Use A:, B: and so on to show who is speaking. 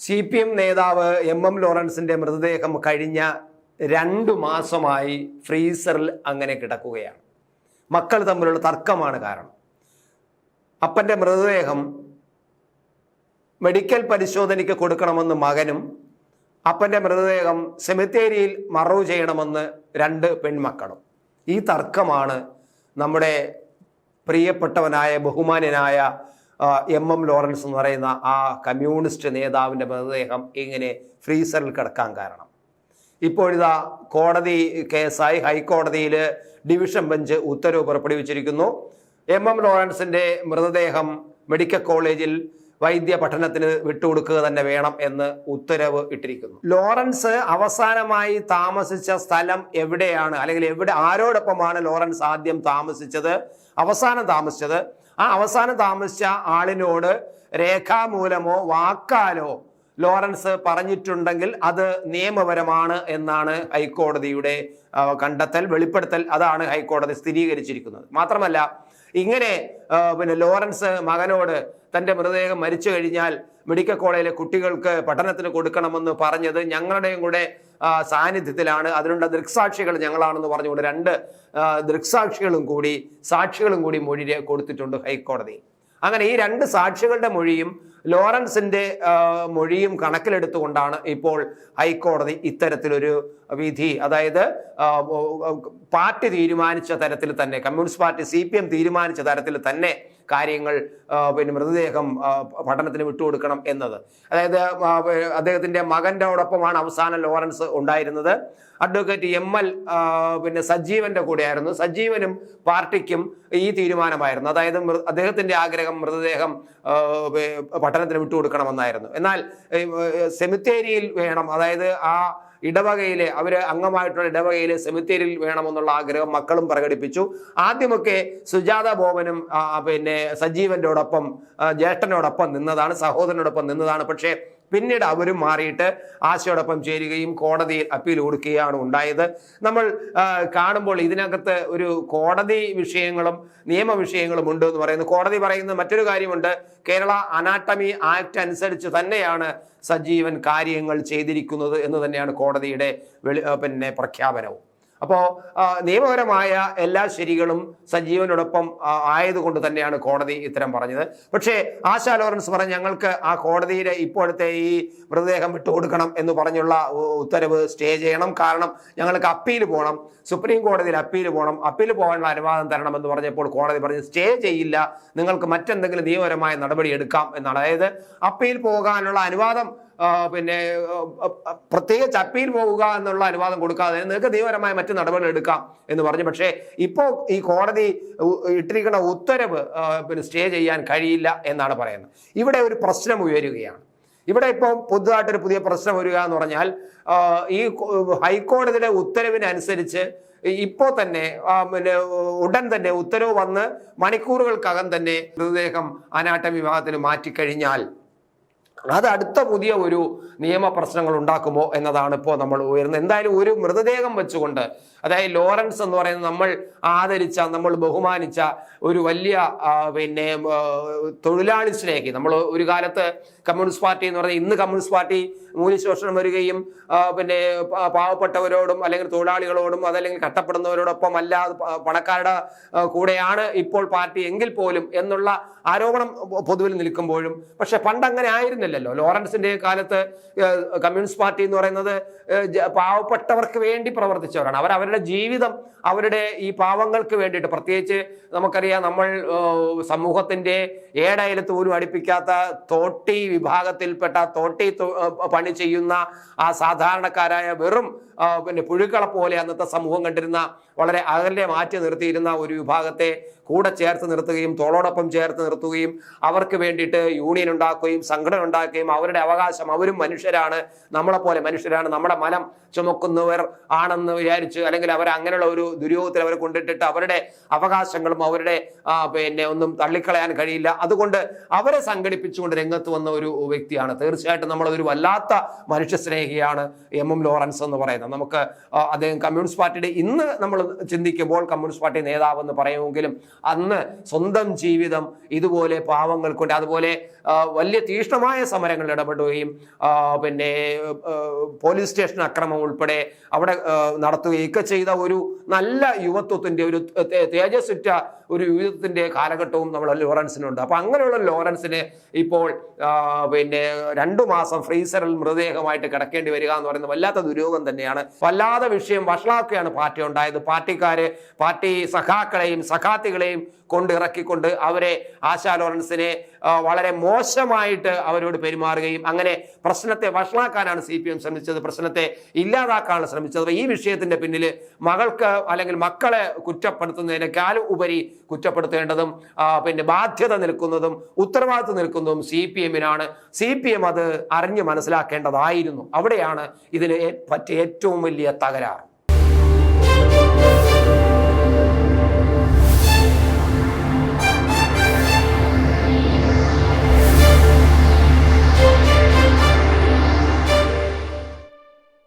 A: C P M നേതാവ് M M ലോറൻസിന്റെ മൃതദേഹം കഴിഞ്ഞ രണ്ടു മാസമായി ഫ്രീസറിൽ അങ്ങനെ കിടക്കുകയാണ്. മക്കൾ തമ്മിലുള്ള തർക്കമാണ് കാരണം. അപ്പന്റെ മൃതദേഹം മെഡിക്കൽ പരിശോധനയ്ക്ക് കൊടുക്കണമെന്ന് മകനും അപ്പന്റെ മൃതദേഹം സെമിത്തേരിയിൽ മറവ് ചെയ്യണമെന്ന് രണ്ട് പെൺമക്കളും. ഈ തർക്കമാണ് നമ്മുടെ പ്രിയപ്പെട്ടവനായ ബഹുമാന്യനായ എം എം ലോറൻസ് എന്ന് പറയുന്ന ആ കമ്മ്യൂണിസ്റ്റ് നേതാവിന്റെ മൃതദേഹം ഇങ്ങനെ ഫ്രീസറിൽ കിടക്കാൻ കാരണം. ഇപ്പോഴിതാ കോടതി കേസായി ഹൈക്കോടതിയിൽ ഡിവിഷൻ ബെഞ്ച് ഉത്തരവ് പുറപ്പെടുവിച്ചിരിക്കുന്നു. എം എം ലോറൻസിന്റെ മൃതദേഹം മെഡിക്കൽ കോളേജിൽ വൈദ്യ പഠനത്തിന് വിട്ടുകൊടുക്കുക തന്നെ വേണം എന്ന് ഉത്തരവ് ഇട്ടിരിക്കുന്നു. ലോറൻസ് അവസാനമായി താമസിച്ച സ്ഥലം എവിടെയാണ്? അല്ലെങ്കിൽ എവിടെ ആരോടൊപ്പമാണ് ലോറൻസ് ആദ്യം താമസിച്ചത്? അവസാനം താമസിച്ചത്? ആ അവസാനം താമസിച്ച ആളിനോട് രേഖാമൂലമോ വാക്കാലോ ലോറൻസ് പറഞ്ഞിട്ടുണ്ടെങ്കിൽ അത് നിയമപരമാണ് എന്നാണ് ഹൈക്കോടതിയുടെ കണ്ടെത്തൽ വെളിപ്പെടുത്തൽ. അതാണ് ഹൈക്കോടതി സ്ഥിരീകരിച്ചിരിക്കുന്നത്. മാത്രമല്ല ഇങ്ങനെ പിന്നെ ലോറൻസ് മകനോട് തന്റെ മൃതദേഹം മരിച്ചു കഴിഞ്ഞാൽ മെഡിക്കൽ കോളേജിലെ കുട്ടികൾക്ക് പഠനത്തിന് കൊടുക്കണമെന്ന് പറഞ്ഞത് ഞങ്ങളുടെയും കൂടെ സാന്നിധ്യത്തിലാണ്. അതിനുള്ള ദൃക്സാക്ഷികൾ ഞങ്ങളാണെന്ന് പറഞ്ഞുകൊണ്ട് രണ്ട് ദൃക്സാക്ഷികളും കൂടി സാക്ഷികളും കൂടി മൊഴി കൊടുത്തിട്ടുണ്ട് ഹൈക്കോടതി. അങ്ങനെ ഈ രണ്ട് സാക്ഷികളുടെ മൊഴിയും ലോറൻസിന്റെ മൊഴിയും കണക്കിലെടുത്തുകൊണ്ടാണ് ഇപ്പോൾ ഹൈക്കോടതി ഇത്തരത്തിലൊരു വിധി അതായത് പാർട്ടി തീരുമാനിച്ച തരത്തിൽ തന്നെ കമ്മ്യൂണിസ്റ്റ് പാർട്ടി സി തീരുമാനിച്ച തരത്തിൽ തന്നെ കാര്യങ്ങൾ പിന്നെ മൃതദേഹം പഠനത്തിന് വിട്ടുകൊടുക്കണം എന്നത്. അതായത് അദ്ദേഹത്തിന്റെ മകന്റെയോടൊപ്പമാണ് അവസാനം ലോറൻസ് ഉണ്ടായിരുന്നത്. അഡ്വക്കേറ്റ് എം എൽ പിന്നെ സജീവന്റെ കൂടെയായിരുന്നു. സജീവനും പാർട്ടിക്കും ഈ തീരുമാനമായിരുന്നു. അതായത് അദ്ദേഹത്തിന്റെ ആഗ്രഹം മൃതദേഹം പഠനത്തിന് വിട്ടുകൊടുക്കണമെന്നായിരുന്നു. എന്നാൽ സെമിത്തേരിയിൽ വേണം. അതായത് ആ ഇടവകയിലെ അവർ അംഗമായിട്ടുള്ള ഇടവകയിലെ സെമിത്തേരിയിൽ വേണമെന്നുള്ള ആഗ്രഹം മക്കളും പ്രകടിപ്പിച്ചു. ആദ്യമൊക്കെ സുജാത ബോബനും പിന്നെ സജീവന്റെ ഒപ്പം ജ്യേഷ്ഠനോടൊപ്പം നിന്നതാണ് സഹോദരനോടൊപ്പം നിന്നതാണ്. പക്ഷേ പിന്നീട് അവരും മാറിയിട്ട് ആശയോടൊപ്പം ചേരുകയും കോടതിയിൽ അപ്പീൽ കൊടുക്കുകയാണ് ഉണ്ടായത്. നമ്മൾ കാണുമ്പോൾ ഇതിനകത്ത് ഒരു കോടതി വിഷയങ്ങളും നിയമ വിഷയങ്ങളും ഉണ്ട് എന്ന് പറയുന്നു. കോടതി പറയുന്ന മറ്റൊരു കാര്യമുണ്ട്. കേരള അനാട്ടമി ആക്ട് അനുസരിച്ച് തന്നെയാണ് സജീവൻ കാര്യങ്ങൾ ചെയ്തിരിക്കുന്നത് എന്ന് തന്നെയാണ് കോടതിയുടെ പിന്നെ പ്രഖ്യാപനവും. അപ്പോൾ നിയമപരമായ എല്ലാ ശരികളും സജീവനോടൊപ്പം ആയതുകൊണ്ട് തന്നെയാണ് കോടതി ഇത്തരം പറഞ്ഞത്. പക്ഷേ ആശാ ലോറൻസ് പറഞ്ഞ് ഞങ്ങൾക്ക് ആ കോടതിയിലെ ഇപ്പോഴത്തെ ഈ മൃതദേഹം വിട്ടുകൊടുക്കണം എന്ന് പറഞ്ഞുള്ള ഉത്തരവ് സ്റ്റേ ചെയ്യണം. കാരണം ഞങ്ങൾക്ക് അപ്പീൽ പോകണം. സുപ്രീം കോടതിയിൽ അപ്പീൽ പോകണം. അപ്പീൽ പോകാനുള്ള അനുവാദം തരണം എന്ന് പറഞ്ഞപ്പോൾ കോടതി പറഞ്ഞ് സ്റ്റേ ചെയ്യില്ല. നിങ്ങൾക്ക് മറ്റെന്തെങ്കിലും നിയമപരമായ നടപടി എടുക്കാം എന്നാണ്. അതായത് അപ്പീൽ പോകാനുള്ള അനുവാദം പിന്നെ പ്രത്യേക ചപ്പിയിൽ പോവുക എന്നുള്ള അനുവാദം കൊടുക്കാതെ നിങ്ങൾക്ക് നിയമപരമായ മറ്റു നടപടികൾ എടുക്കാം എന്ന് പറഞ്ഞു. പക്ഷേ ഇപ്പോൾ ഈ കോടതി ഇട്ടിരിക്കുന്ന ഉത്തരവ് പിന്നെ സ്റ്റേ ചെയ്യാൻ കഴിയില്ല എന്നാണ് പറയുന്നത്. ഇവിടെ ഒരു പ്രശ്നം ഉയരുകയാണ്. ഇവിടെ ഇപ്പോൾ പുതുതായിട്ടൊരു പുതിയ പ്രശ്നം വരിക എന്ന് പറഞ്ഞാൽ ഈ ഹൈക്കോടതിയുടെ ഉത്തരവിനനുസരിച്ച് ഇപ്പോൾ തന്നെ പിന്നെ ഉടൻ തന്നെ ഉത്തരവ് വന്ന് മണിക്കൂറുകൾക്കകം തന്നെ മൃതദേഹം അനാട്ടം വിഭാഗത്തിന് മാറ്റിക്കഴിഞ്ഞാൽ അത് അടുത്ത പുതിയ ഒരു നിയമ പ്രശ്നങ്ങൾ ഉണ്ടാക്കുമോ എന്നതാണ് ഇപ്പോൾ നമ്മൾ ഉയർന്നത്. എന്തായാലും ഒരു മൃതദേഹം വെച്ചുകൊണ്ട് അതായത് ലോറൻസ് എന്ന് പറയുന്നത് നമ്മൾ ആദരിച്ച നമ്മൾ ബഹുമാനിച്ച ഒരു വലിയ പിന്നെ തൊഴിലാളി സ്നേഹി നമ്മൾ ഒരു കാലത്ത് കമ്മ്യൂണിസ്റ്റ് പാർട്ടി എന്ന് പറഞ്ഞാൽ ഇന്ന് കമ്മ്യൂണിസ്റ്റ് പാർട്ടി മൂല്യശോഷണം വരികയും പിന്നെ പാവപ്പെട്ടവരോടും അല്ലെങ്കിൽ തൊഴിലാളികളോടും അതല്ലെങ്കിൽ കട്ടപ്പെടുന്നവരോടൊപ്പം അല്ല പണക്കാരുടെ കൂടെയാണ് ഇപ്പോൾ പാർട്ടി എങ്കിൽ പോലും എന്നുള്ള ആരോപണം പൊതുവിൽ നിൽക്കുമ്പോഴും. പക്ഷെ പണ്ട് അങ്ങനെ ആയിരുന്നില്ലല്ലോ ലോറൻസിന്റെ കാലത്ത് കമ്മ്യൂണിസ്റ്റ് പാർട്ടി എന്ന് പറയുന്നത് പാവപ്പെട്ടവർക്ക് വേണ്ടി പ്രവർത്തിച്ചവരാണ്. അവർ അവരുടെ ജീവിതം അവരുടെ ഈ പാവങ്ങൾക്ക് വേണ്ടിയിട്ട്. പ്രത്യേകിച്ച് നമുക്കറിയാം നമ്മൾ സമൂഹത്തിന്റെ ഏടയലത്ത് പോലും അടുപ്പിക്കാത്ത തോട്ടി വിഭാഗത്തിൽപ്പെട്ട തോട്ടി പണി ചെയ്യുന്ന ആ സാധാരണക്കാരായ വെറും പിന്നെ പുഴുക്കളെ പോലെ അന്നത്തെ സമൂഹം കണ്ടിരുന്ന വളരെ അകലെ മാറ്റി നിർത്തിയിരുന്ന ഒരു വിഭാഗത്തെ കൂടെ ചേർത്ത് നിർത്തുകയും തോളോടൊപ്പം ചേർത്ത് നിർത്തുകയും അവർക്ക് വേണ്ടിയിട്ട് യൂണിയൻ ഉണ്ടാക്കുകയും സംഘടന ഉണ്ടാക്കുകയും അവരുടെ അവകാശം അവരും മനുഷ്യരാണ് നമ്മളെ പോലെ മനുഷ്യരാണ് നമ്മുടെ മലം ചുമക്കുന്നവർ ആണെന്ന് വിചാരിച്ച് അല്ലെങ്കിൽ അവർ അങ്ങനെയുള്ള ഒരു ദുര്യോഗത്തിൽ അവരെ കൊണ്ടിട്ടിട്ട് അവരുടെ അവകാശങ്ങളും അവരുടെ പിന്നെ ഒന്നും തള്ളിക്കളയാൻ കഴിയില്ല. അതുകൊണ്ട് അവരെ സംഘടിപ്പിച്ചുകൊണ്ട് രംഗത്ത് വന്ന ഒരു വ്യക്തിയാണ്. തീർച്ചയായിട്ടും നമ്മളൊരു വല്ലാത്ത മനുഷ്യസ്നേഹിയാണ് എം എം ലോറൻസ് എന്ന് പറയുന്നത്. നമുക്ക് അദ്ദേഹം കമ്മ്യൂണിസ്റ്റ് പാർട്ടിയുടെ ഇന്ന് നമ്മൾ ചിന്തിക്കുമ്പോൾ കമ്മ്യൂണിസ്റ്റ് പാർട്ടി നേതാവ് എന്ന് പറയുമെങ്കിലും അന്ന് സ്വന്തം ജീവിതം ഇതുപോലെ പാവങ്ങൾക്ക് അതുപോലെ വലിയ തീക്ഷ്ണമായ സമരങ്ങളിൽ ഇടപെടുകയും പിന്നെ പോലീസ് സ്റ്റേഷൻ അക്രമം ഉൾപ്പെടെ അവിടെ നടത്തുകയൊക്കെ ചെയ്ത ഒരു നല്ല യുവത്വത്തിന്റെ ഒരു തേജസ്സുറ്റ ഒരു യുദ്ധത്തിന്റെ കാലഘട്ടവും നമ്മൾ ലോറൻസിനുണ്ട്. അപ്പൊ അങ്ങനെയുള്ള ലോറൻസിന് ഇപ്പോൾ പിന്നെ രണ്ടു മാസം ഫ്രീസറിൽ മൃതദേഹമായിട്ട് കിടക്കേണ്ടി വരിക എന്ന് പറയുന്നത് വല്ലാത്ത ദുരൂഹം തന്നെയാണ്. വല്ലാതെ വിഷയം വഷളാക്കുകയാണ് പാർട്ടി ഉണ്ടായത്. പാർട്ടിക്കാര് പാർട്ടി സഖാക്കളെയും സഖാത്തികളെയും കൊണ്ട് ഇറക്കിക്കൊണ്ട് അവരെ ആശാ ലോറൻസിനെ വളരെ മോശമായിട്ട് അവരോട് പെരുമാറുകയും അങ്ങനെ പ്രശ്നത്തെ വഷളാക്കാനാണ് സി പി എം ശ്രമിച്ചത്. പ്രശ്നത്തെ ഇല്ലാതാക്കാനാണ് ശ്രമിച്ചത്. ഈ വിഷയത്തിന്റെ പിന്നിൽ മകൾക്ക് അല്ലെങ്കിൽ മക്കളെ കുറ്റപ്പെടുത്തുന്നതിനേക്കാൾ ഉപരി കുറ്റപ്പെടുത്തേണ്ടതും പിന്നെ ബാധ്യത നിൽക്കുന്നതും ഉത്തരവാദിത്വം നിൽക്കുന്നതും സി പി എമ്മിനാണ്. സി പി എം അത് അറിഞ്ഞ് മനസ്സിലാക്കേണ്ടതായിരുന്നു. അവിടെയാണ് ഇതിന് പറ്റിയ ഏറ്റവും വലിയ തകരാറ്.